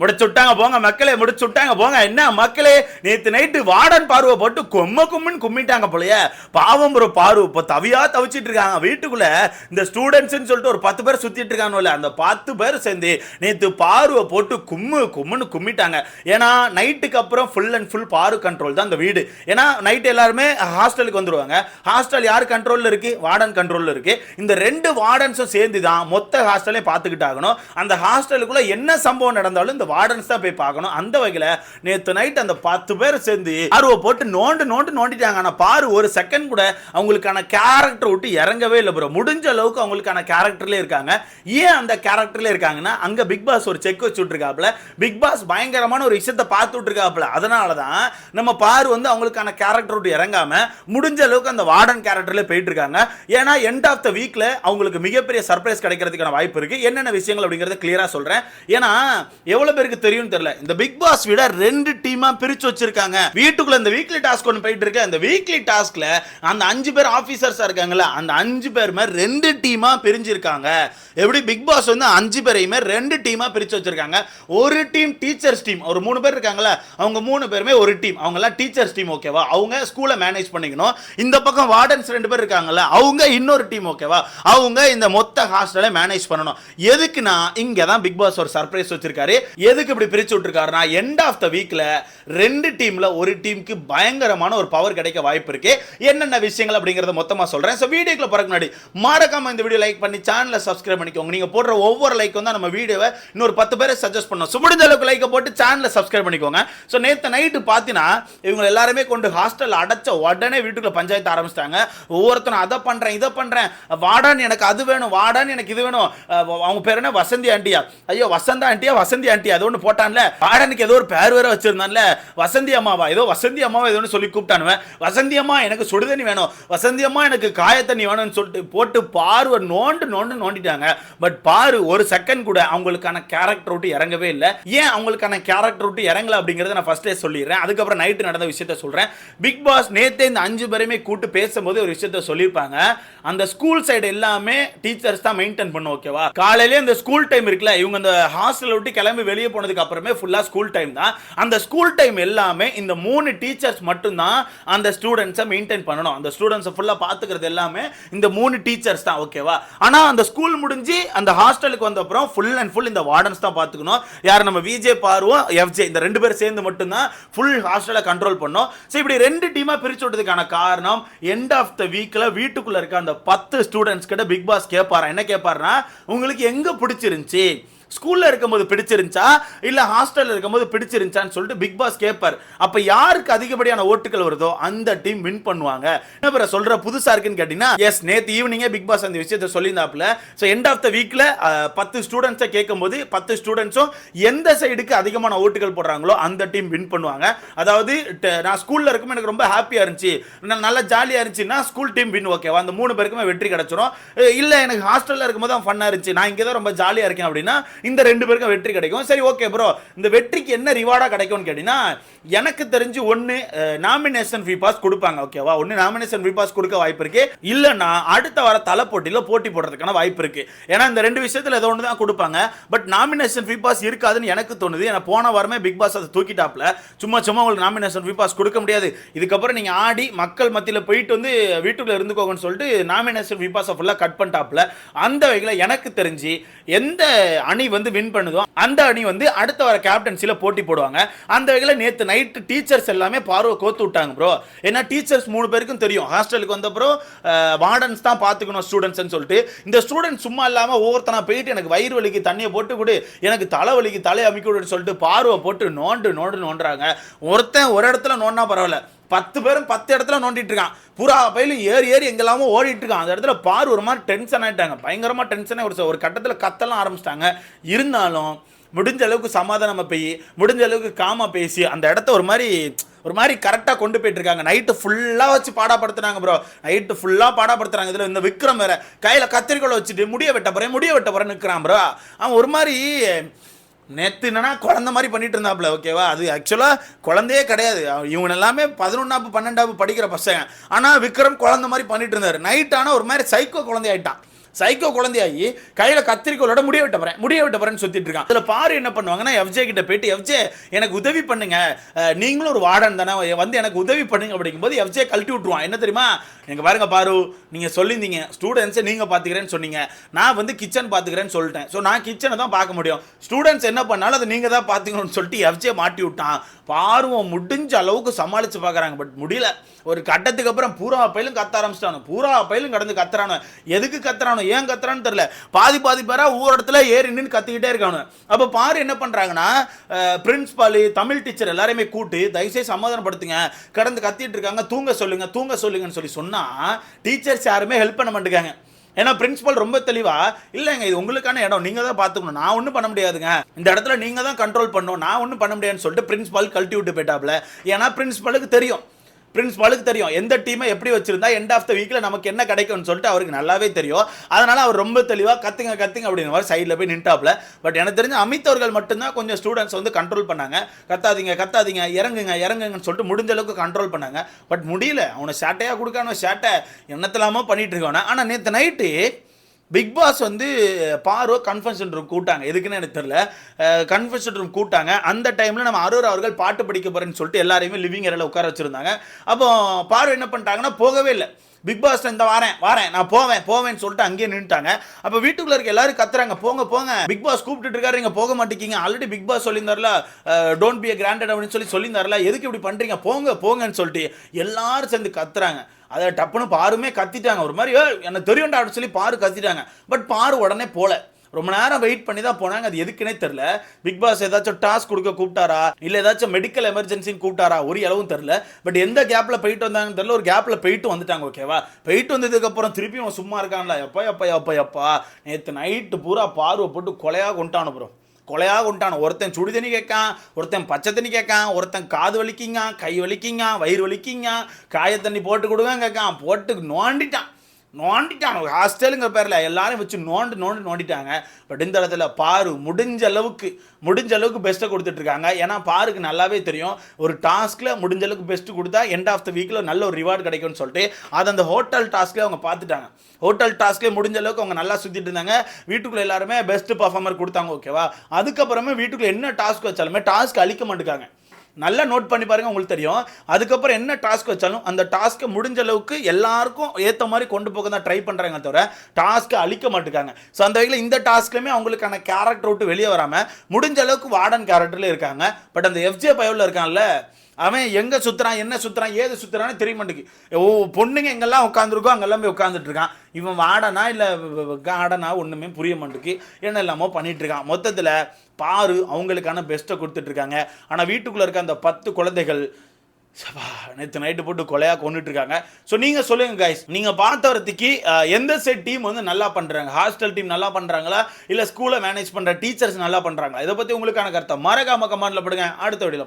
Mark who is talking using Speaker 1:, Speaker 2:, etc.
Speaker 1: முடிச்சு விட்டாங்க போங்க மக்களே முடிச்சு விட்டாங்க போங்க. என்ன மக்களே நேற்று நைட்டு வார்டன் பார்வை போட்டு கொம்ம கும்முன்னு கும்மிட்டாங்க போலயே. பாவம் ஒரு பார்வை இப்போ தவியா தவிச்சிட்டு இருக்காங்க. வீட்டுக்குள்ள இந்த ஸ்டூடெண்ட்ஸ்னு சொல்லிட்டு ஒரு பத்து பேர் சுத்திட்டு இருக்காங்கல்ல அந்த பத்து பேர் சேர்ந்து நேற்று பார்வை போட்டு கும்மு கும்முன்னு கும்மிட்டாங்க. ஏன்னா நைட்டுக்கு அப்புறம் ஃபுல் அண்ட் ஃபுல் பாரு கண்ட்ரோல் தான் அந்த வீடு. ஏன்னா நைட்டு எல்லாருமே ஹாஸ்டலுக்கு வந்துடுவாங்க ஹாஸ்டல் யார் கண்ட்ரோலில் இருக்கு? வார்டன் கண்ட்ரோலில் இருக்கு. இந்த ரெண்டு வார்டன்ஸும் சேர்ந்து தான் மொத்த ஹாஸ்டலையும் பார்த்துக்கிட்டாகணும் அந்த ஹாஸ்டலுக்குள்ள என்ன சம்பவம் நடந்தாலும் இந்த வார்டன்ஸ் தான் போய் பார்க்கணும். அந்த வகையில் நேற்று நைட் அந்த பத்து பேர் சேர்ந்து ஆர்வ போட்டு நோண்டு நோண்டு நோண்டிட்டாங்க. ஆனால் பாரு ஒரு செகண்ட் கூட அவங்களுக்கான கேரக்டர் விட்டு இறங்கவே இல்லை ப்ரோ முடிஞ்ச அளவுக்கு அவங்களுக்கான கேரக்டர்லேயே இருக்காங்க. ஏன் அந்த கேரக்டர்லேயே இருக்காங்கன்னா அங்க பிக் பாஸ் ஒரு செக் வச்சு விட்ருக்காப்புல பிக் பாஸ் பயங்கரமான ஒரு விஷயத்தை பார்த்து விட்ருக்காப்புல அதனால தான் நம்ம பாரு வந்து அவங்களுக்கான கேரக்டர் விட்டு இறங்காம முடிஞ்ச அளவுக்கு அந்த வார்டன் கேரக்டர்ல போயிட்டு இருக்காங்க ஏன்னா எண்ட் ஆஃப் த வீக்ல அவங்களுக்கு மிகப்பெரிய சர்ப்ரைஸ் கிடைக்கிறதுக்கான வாய்ப்பு இருக்கு. என்னென்ன விஷயங்கள் அப்படிங்கறத கிளியரா சொல்றேன். ஏன்னா எவ்வளவு பேருக்கு தெரியும் தெரியல. இந்த பிக் பாஸ் விட ரெண்டு டீமா பிரிச்சு வச்சிருக்காங்க. வீட்டுக்குள்ள இந்த வீக்லி டாஸ்க் ஒன்று போயிட்டு இருக்கு. அந்த வீக்லி டாஸ்க்ல அந்த அஞ்சு பேர் ஆபீசர்ஸா இருக்காங்கல்ல அந்த அஞ்சு பேருமே ரெண்டு டீமா பிரிஞ்சிருக்காங்க. எப்படி பிக் பாஸ் வந்து அஞ்சு பேரையுமே ரெண்டு டீமா பிரிச்சு வச்சிருக்காங்க? ஒரு டீம் டீச்சர்ஸ் டீம் ஒரு மூணு பேர் இருக்காங்கல்ல அவங்க மூணு பேருமே ஒரு டீம் அவங்க எல்லாம் டீச்சர்ஸ் டீம் ஓகேவா அவங்க ஸ்கூலை மேனேஜ் பண்ணிக்கணும். இந்த பக்கம் வார்டன்ஸ் ரெண்டு பேர் இருக்காங்கல்ல அவங்க இன்னொரு டீம் ஓகேவா அவங்க இந்த மொத்த ஹாஸ்டலை மேனேஜ் பண்ணணும். எதுக்குன்னா இங்க தான் பிக் பாஸ் ஒரு சர்ப்ரைஸ் வச்சிருக்காரு. எதுக்கு இப்படி பிரிச்சு விட்டுருக்காருன்னா எண்ட் ஆஃப் த வீக்கில் ரெண்டு டீமில் ஒரு டீமுக்கு பயங்கரமான ஒரு பவர் கிடைக்க வாய்ப்பு இருக்கு. என்னென்ன விஷயங்கள் அப்படிங்கிறத மொத்தமாக சொல்கிறேன் ஸோ வீடியோக்குள்ள பிறகு முன்னாடி மறக்காம இந்த வீடியோ லைக் பண்ணி சேனலை சப்ஸ்கிரைப் பண்ணிக்கோங்க. நீங்கள் போடுற ஒவ்வொரு லைக்கும் தான் நம்ம வீடியோவை இன்னொரு பத்து பேரை சஜஸ்ட் பண்ணோம். ஸோ முடிஞ்ச அளவுக்கு லைக்கை போட்டு சேனலை சப்ஸ்கிரைப் பண்ணிக்கோங்க. ஸோ நேற்று நைட்டு பார்த்தீங்கன்னா இவங்க எல்லாருமே கொண்டு ஹாஸ்டல் அடைச்ச உடனே வீட்டுக்குள்ள பஞ்சாயத்து ஆரம்பிச்சிட்டாங்க. ஒவ்வொருத்தரும் அதை பண்ணுறேன் இதை பண்ணுறேன் வாடான்னு எனக்கு அது வேணும் வாடான்னு எனக்கு இது வேணும். அவங்க பேர் என்ன? வசந்தி ஆண்டியா ஐயோ வசந்தா ஆண்டியா வசந்தி ஆண்டியா அது ஒன்று போட்டான்ல. பாடனுக்கு ஏதோ ஒரு பேர் வேற வச்சிருந்தான்ல. வசந்தி அம்மாவா? ஏதோ வசந்தி அம்மாவா ஏதோ ஒன்று சொல்லி கூப்பிட்டானுவன் வசந்தி அம்மா எனக்கு சுடுதண்ணி வேணும். வசந்தி அம்மா எனக்கு காயத்தண்ணி வேணும்னு சொல்லிட்டு போட்டு பார்வை. நோண்டு நோண்டு நோண்டிட்டாங்க. பட் பாரு ஒரு செகண்ட் கூட அவங்களுக்கான கேரக்டர் விட்டு இறங்கவே இல்லை. ஏன் அவங்களுக்கான கேரக்டர் விட்டு இறங்கல அப்படிங்கிறத நான் ஃபர்ஸ்டே சொல்லிடுறேன். அதுக்கப்புறம் நைட்டு நடந்த விஷயத்த சொல்கிறேன் பிக் பாஸ் நேத்தே இந்த அஞ்சு பேருமே கூட்டு பேசும்போது ஒரு விஷயத்த சொல்லியிருப்பாங்க. அந்த ஸ்கூல் சைடு எல்லாமே டீச்சர்ஸ் தான் மெயின்டைன் பண்ணும் ஓகேவா காலையிலே இந்த ஸ்கூல் டைம் இருக்குல்ல இவங்க அந்த ஹாஸ்டல் விட்டு கிளம்பி வெளியே போனதுக்கு அப்புறமே ஃபுல்லா ஸ்கூல் டைம் தான். அந்த ஸ்கூல் டைம் எல்லாமே இந்த மூணு டீச்சர்ஸ் மட்டும்தான் அந்த ஸ்டூடெண்ட்ஸை மெயின்டைன் பண்ணணும். அந்த ஸ்டூடெண்ட்ஸை ஃபுல்லாக பார்த்துக்கிறது எல்லாமே இந்த மூணு டீச்சர்ஸ் தான் ஓகேவா ஆனால் அந்த ஸ்கூல் முடிஞ்சு அந்த ஹாஸ்டலுக்கு வந்த அப்புறம் ஃபுல் அண்ட் ஃபுல் இந்த வார்டன்ஸ் தான் பார்த்துக்கணும் யார்? நம்ம விஜே பாருவோம் எஃப்ஜே இந்த ரெண்டு பேர் சேர்ந்து மட்டும்தான் ஃபுல் ஹாஸ்டலை கண்ட்ரோல் பண்ணோம். ஸோ இப்படி ரெண்டு டீமாக பிரிச்சு விட்டதுக்கான காரணம் எண்ட் ஆஃப் த வீக்கில் வீட்டுக்குள்ளே இருக்க அந்த பத்து ஸ்டூடெண்ட்ஸ் கிட்ட பிக் பாஸ் கேட்பாரா என்ன கேட்பாருன்னா உங்களுக்கு எங்கே பிடிச்சிருந்துச்சி? ஸ்கூலில் இருக்கும்போது பிடிச்சிருந்துச்சா? இல்லை ஹாஸ்டலில் இருக்கும்போது பிடிச்சிருந்துச்சான்னு சொல்லிட்டு பிக் பாஸ் கேட்பார் அப்போ யாருக்கு அதிகப்படியான ஓட்டுகள் வருதோ அந்த டீம் வின் பண்ணுவாங்க. என்ன பிற சொல்கிற புதுசாக இருக்குன்னு கேட்டிங்கன்னா எஸ் நேற்று ஈவினிங்கே பிக் பாஸ் அந்த விஷயத்தை சொல்லியிருந்தாப்புல. ஸோ எண்ட் ஆஃப் த வீக்கில் பத்து ஸ்டூடெண்ட்ஸை கேட்கும்போது பத்து ஸ்டூடெண்ட்ஸும் எந்த சைடுக்கு அதிகமான ஓட்டுகள் போடுறாங்களோ அந்த டீம் வின் பண்ணுவாங்க. அதாவது நான் ஸ்கூலில் இருக்கும் எனக்கு ரொம்ப ஹாப்பியாக இருந்துச்சு. நான் நல்லா ஜாலியாக இருந்துச்சுன்னா ஸ்கூல் டீம் வின் ஓகேவா அந்த மூணு பேருக்குமே வெற்றி கிடச்சிரும். இல்லை எனக்கு ஹாஸ்டலில் இருக்கும்போது தான் ஃபன்னாக இருந்துச்சு. நான் இங்கே தான் ரொம்ப ஜாலியாக இருக்கேன் அப்படின்னா இந்த ரெண்டு பேருக்கும் வெற்றி கிடைக்கும். சரி ஓகே ப்ரோ இந்த வெற்றிக்கு என்ன ரிவார்டா கிடைக்கும்னு கேட்டீங்கன்னா எனக்கு தெரிஞ்சு ஒன்னு நாமினேஷன் ஃபீ பாஸ் கொடுப்பாங்க ஓகேவா ஒன்னு நாமினேஷன் ஃபீ பாஸ் கொடுக்க வாய்ப்பு இருக்கு. இல்லைன்னா அடுத்த வர தலை போட்டியில போட்டி போடுறதுக்கான வாய்ப்பு இருக்கு. ஏன்னா இந்த ரெண்டு விஷயத்துல ஏதோ ஒன்று தான் கொடுப்பாங்க. பட் நாமினேஷன் ஃபீ பாஸ் இருக்காதுன்னு எனக்கு தோணுது. ஏன்னா போன வாரமே பிக் பாஸ் அதை தூக்கிட்டாப்ல. சும்மா சும்மா உங்களுக்கு நாமினேஷன் ஃபீ பாஸ் கொடுக்க முடியாது. இதுக்கப்புறம் நீங்க ஆடி மக்கள் மத்தியில் போயிட்டு வந்து வீட்டுக்குள்ள இருந்துக்கோங்கன்னு சொல்லிட்டு நாமினேஷன் ஃபீ பாஸை ஃபுல்லாக கட் பண்ணிட்டாப்ல. அந்த வகையில் எனக்கு தெரிஞ்சு எந்த அணி வந்து வின் பண்ணுதோ அந்த அணி வந்து அடுத்த வர கேப்டன்சியில் போட்டி போடுவாங்க. அந்த வகையில் நேற்று நைட்டு டீச்சர்ஸ் எல்லாமே பார்வை கோத்து விட்டாங்க ப்ரோ ஏன்னா டீச்சர்ஸ் மூணு பேருக்கும் தெரியும். ஹாஸ்டலுக்கு வந்த ப்ரோ வார்டன்ஸ் தான் பார்த்துக்கணும் ஸ்டூடெண்ட்ஸ்னு சொல்லிட்டு. இந்த ஸ்டூடெண்ட் சும்மா இல்லாமல் ஒவ்வொருத்தனா போயிட்டு எனக்கு வயிறு வலிக்கு தண்ணியை போட்டு கொடு எனக்கு தலை வலிக்கு தலையை அமைக்க விடுன்னு சொல்லிட்டு பார்வை போட்டு நோண்டு நோண்டு நோண்டுறாங்க. ஒருத்தன் ஒரு இடத்துல நோண்டா பரவாயில்ல. பத்து பேரும் பத்து இடத்துல நோண்டிட்டு இருக்கான். புறா பயிலும் ஏறி ஏறி எங்கெல்லாமோ ஓடிட்டு இருக்கான். அந்த இடத்துல பார் ஒரு மாதிரி டென்ஷன் ஆயிட்டாங்க. பயங்கரமா டென்ஷனே ஒரு ஒரு கட்டத்தில் கத்தலாம் ஆரம்பிச்சிட்டாங்க. இருந்தாலும் முடிஞ்ச அளவுக்கு சமாதானம் போய் முடிஞ்ச அளவுக்கு காமா பேசி அந்த இடத்த ஒரு மாதிரி ஒரு மாதிரி கரெக்டாக கொண்டு போயிட்டு இருக்காங்க. நைட்டு ஃபுல்லாக வச்சு பாடப்படுத்துறாங்க ப்ரோ நைட்டு ஃபுல்லாக பாடப்படுத்துறாங்க. இதில் இந்த விக்ரம் வேற கையில் கத்திரிக்கோளை வச்சுட்டு முடிய வெட்ட போகிறேன் முடிய வெட்ட போகிறேன்னு நிற்கிறான் ப்ரோ அவன் ஒரு மாதிரி நேற்று என்னன்னா குழந்த மாதிரி பண்ணிட்டு இருந்தாப்புல ஓகேவா அது ஆக்சுவலாக குழந்தையே கிடையாது. அவ- இவங்க எல்லாமே பதினொன்றாப்பு பன்னெண்டாப்பு படிக்கிற பசங்க. ஆனால் விக்ரம் குழந்த மாதிரி பண்ணிட்டு இருந்தார். நைட் ஆனால் ஒரு மாதிரி சைக்கோ குழந்தை ஆயிட்டான். சைக்கோ குழந்தையாகி கையில் கத்திரிக்கோலோட முடிய விட்ட போறேன் முடிய விட்ட போறேன்னு சுத்திட்டு இருக்கான். அதில் பாரு என்ன பண்ணுவாங்கன்னா எஃப்ஜே கிட்ட போயிட்டு எஃப்ஜே எனக்கு உதவி பண்ணுங்க. நீங்களும் ஒரு வார்டன் தானே வந்து எனக்கு உதவி பண்ணுங்க அப்படிங்கும்போது எஃப்ஜே கழட்டி விட்டுருவான். என்ன தெரியுமா? எங்க பாருங்க பாரு நீங்க சொல்லியிருந்தீங்க ஸ்டூடெண்ட்ஸை நீங்க பாத்துக்கிறேன்னு சொன்னீங்க. நான் வந்து கிச்சன் பாத்துக்கிறேன்னு சொல்லிட்டேன். ஸோ நான் கிச்சனை தான் பார்க்க முடியும். ஸ்டூடெண்ட்ஸ் என்ன பண்ணாலும் அதை நீங்க தான் பாத்துக்கணும்னு சொல்லிட்டு எஃப்ஜே மாட்டி விட்டான். பார்வம் முடிஞ்ச அளவுக்கு சமாளிச்சு பார்க்குறாங்க பட் முடியல. ஒரு கட்டத்துக்கு அப்புறம் பூரா பயிலும் கத்த ஆரம்பிச்சிட்டானு. பூரா பயிலும் கடந்து கத்துறானு. எதுக்கு கத்துறானு ஏன் கத்துறான்னு தெரியல. பாதி பாதி பேராக ஒவ்வொரு இடத்துல ஏறி நின்று கத்திக்கிட்டே இருக்கானு அப்போ பாரு என்ன பண்ணுறாங்கன்னா பிரின்ஸ்பாலு தமிழ் டீச்சர் எல்லாரையுமே கூட்டு தயவுசெய்து சமாதானப்படுத்துங்க. கடந்து கத்திட்டு இருக்காங்க. தூங்க சொல்லுங்க தூங்க சொல்லுங்கன்னு சொல்லி சொன்னால் டீச்சர்ஸ் யாருமே ஹெல்ப் பண்ண மாட்டேங்காங்க. ஏன்னா பிரின்சிபல் ரொம்ப தெளிவா இல்லைங்க இது உங்களுக்கான இடம் நீங்க தான் பார்த்துக்கணும் நான் ஒன்றும் பண்ண முடியாதுங்க. இந்த இடத்துல நீங்க தான் கண்ட்ரோல் பண்ணணும். நான் ஒன்றும் பண்ண முடியாதுன்னு சொல்லிட்டு பிரின்சிபால் கழட்டி விட்டு போயிட்டாப்ல. ஏன்னா பிரின்சிபலுக்கு தெரியும். பிரின்ஸ்பாலுக்கு தெரியும். எந்த டீமை எப்படி வச்சிருந்தா எண்ட் ஆஃப் த வீக்கில் நமக்கு என்ன கிடைக்கும்னு சொல்லிட்டு அவருக்கு நல்லாவே தெரியும். அதனால அவர் ரொம்ப தெளிவாக கத்துங்க கத்துங்க அப்படின்னு மாதிரி சைடில் போய் நின்ட்டாப்ல. பட் எனக்கு தெரிஞ்ச அமித் அவர்கள் மட்டும்தான் கொஞ்சம் ஸ்டூடெண்ட்ஸ் வந்து கண்ட்ரோல் பண்ணாங்க. கத்தாதீங்க கத்தாதீங்க இறங்குங்க இறங்குங்கன்னு சொல்லிட்டு முடிஞ்ச அளவுக்கு கண்ட்ரோல் பண்ணாங்க. பட் முடியல. அவனை சேட்டையா கொடுக்கான சேட்டை என்னத்தலாமோ பண்ணிட்டு இருக்கான ஆனால் நேற்று நைட்டு பிக் பாஸ் வந்து பாரோ கன்ஃபென்ஷன் ரூம் கூட்டாங்க எதுக்குன்னு எனக்கு தெரில கன்ஃபென்ஷன் ரூம் கூட்டாங்க அந்த டைமில் நம்ம அரோரா அவர்கள் பாட்டு படிக்க போகிறேன்னு சொல்லிட்டு எல்லாரையுமே லிவிங் ஏரியாவில் உட்கார வச்சுருந்தாங்க. அப்போ பாரோ என்ன பண்ணிட்டாங்கன்னா போகவே இல்லை. பிக் பாஸ் இந்த வாரேன் வாரேன் நான் போவேன் போவேன்னு சொல்லிட்டு அங்கேயே நின்றுட்டாங்க அப்போ வீட்டுக்குள்ள இருக்க எல்லாரும் கத்துறாங்க போங்க போங்க. பிக் பாஸ் கூப்பிட்டு இருக்காரு நீங்க போக மாட்டேங்க ஆல்ரெடி பிக் பாஸ் சொல்லியிருந்தார்ல டோன்ட் பி கிராண்டட் அப்படின்னு சொல்லி சொல்லியிருந்தார்ல எதுக்கு இப்படி பண்றீங்க? போங்க போங்கன்னு சொல்லிட்டு எல்லாரும் சேர்ந்து கத்துறாங்க. அதை டப்புன்னு பாருமே கத்திட்டாங்க. ஒரு மாதிரி என்ன எனக்கு தெரியும்டா அப்படின்னு சொல்லி பாரு கத்திட்டாங்க. பட் பாரு உடனே போல. ரொம்ப நேரம் வெயிட் பண்ணி தான் போனாங்க. அது எதுக்குன்னே தெரில பிக் பாஸ் ஏதாச்சும் டாஸ்க் கொடுக்க கூப்பிட்டாரா? இல்லை ஏதாச்சும் மெடிக்கல் எமர்ஜென்சின்னு கூப்பிட்டாரா? ஒரு அளவும் தெரில பட் எந்த கேப்பில் போயிட்டு வந்தாங்கன்னு தெரில ஒரு கேப்பில் போயிட்டு வந்துட்டாங்க ஓகேவா போயிட்டு வந்ததுக்கப்புறம் திருப்பி அவன் சும்மா இருக்கான்ல. எப்பா எப்பா எப்பா எப்பா? நேற்று நைட்டு பூரா பார்வை போட்டு கொலையாக கொண்டான ப்ரோ கொலையாக கொண்டான. ஒருத்தன் சுடு தண்ணி கேட்கான் ஒருத்தன் பச்சை தண்ணி கேட்கான் ஒருத்தன் காது வலிக்கிங்க கை வலிக்கிங்க வயிறு வலிக்கிங்க காய தண்ணி போட்டு கொடுங்க கேட்கான். போட்டு நோண்டிட்டான். நோண்டிட்டாங்க. ஹாஸ்டலுங்கிற பேரில் எல்லாரும் வச்சு நோண்டு நோண்டு நோண்டிட்டாங்க. பட் இந்த இடத்துல பாரு முடிஞ்ச அளவுக்கு முடிஞ்ச அளவுக்கு பெஸ்ட்டை கொடுத்துட்ருக்காங்க ஏன்னா பாருக்கு நல்லாவே தெரியும். ஒரு டாஸ்கில் முடிஞ்ச அளவுக்கு பெஸ்ட் கொடுத்தா எண்ட் ஆஃப் த வீக்கில் நல்ல ஒரு ரிவார்டு கிடைக்கும்னு சொல்லிட்டு அதை அந்த ஹோட்டல் டாஸ்க்லேயே அவங்க பார்த்துட்டாங்க. ஹோட்டல் டாஸ்க்லேயே முடிஞ்ச அளவுக்கு அவங்க நல்லா சுற்றிட்டு இருந்தாங்க. வீட்டுக்குள்ளே எல்லாருமே பெஸ்ட்டு பர்ஃபார்மர் கொடுத்தாங்க ஓகேவா அதுக்கப்புறமே வீட்டுக்குள்ளே என்ன டாஸ்க் வச்சாலுமே டாஸ்க் அழிக்க மாட்டேங்காங்க. நல்லா நோட் பண்ணி பாருங்கள் உங்களுக்கு தெரியும். அதுக்கப்புறம் என்ன டாஸ்க் வச்சாலும் அந்த டாஸ்க்கை முடிஞ்ச அளவுக்கு எல்லாருக்கும் ஏற்ற மாதிரி கொண்டு போக தான் ட்ரை பண்ணுறாங்க தவிர டாஸ்க்கை அழிக்க மாட்டேங்காங்க ஸோ அந்த வகையில் இந்த டாஸ்க்லையுமே அவங்களுக்கான கேரக்டர் விட்டு வெளியே வராமல் முடிஞ்ச அளவுக்கு வார்டன் கேரக்டரில் இருக்காங்க. பட் அந்த எஃப்ஜே பயவில் இருக்கான்ல அவன் எங்கே சுற்றுறான் என்ன சுற்றுறான் ஏது சுற்றுறான்னு தெரிய மாட்டேங்குது. ஓ பொண்ணுங்க எங்கெல்லாம் உட்காந்துருக்கோ அங்கெல்லாம் போய் உட்காந்துட்ருக்கான் இவன் வாடனா இல்லை காடனா ஒன்றுமே புரிய மாட்டேங்குது. என்ன இல்லாமல் பண்ணிகிட்ருக்கான் மொத்தத்தில் பாரு அவங்களுக்கான பெஸ்ட்டை கொடுத்துட்ருக்காங்க. ஆனால் வீட்டுக்குள்ளே இருக்க அந்த பத்து குழந்தைகள் சபா நேற்று நைட்டு போட்டு கொலையாக கொண்டுட்டு இருக்காங்க ஸோ நீங்கள் சொல்லுங்கள் கைஸ் நீங்கள் பார்த்த வரத்துக்கு எந்த செட் டீம் வந்து நல்லா பண்ணுறாங்க ஹாஸ்டல் டீம் நல்லா பண்ணுறாங்களா இல்லை ஸ்கூலை மேனேஜ் பண்ணுற டீச்சர்ஸ் நல்லா பண்ணுறாங்களா இதை பற்றி உங்களுக்கான கருத்தை மறக்காம கமெண்ட்ல படுங்க. அடுத்த வீடியோவில்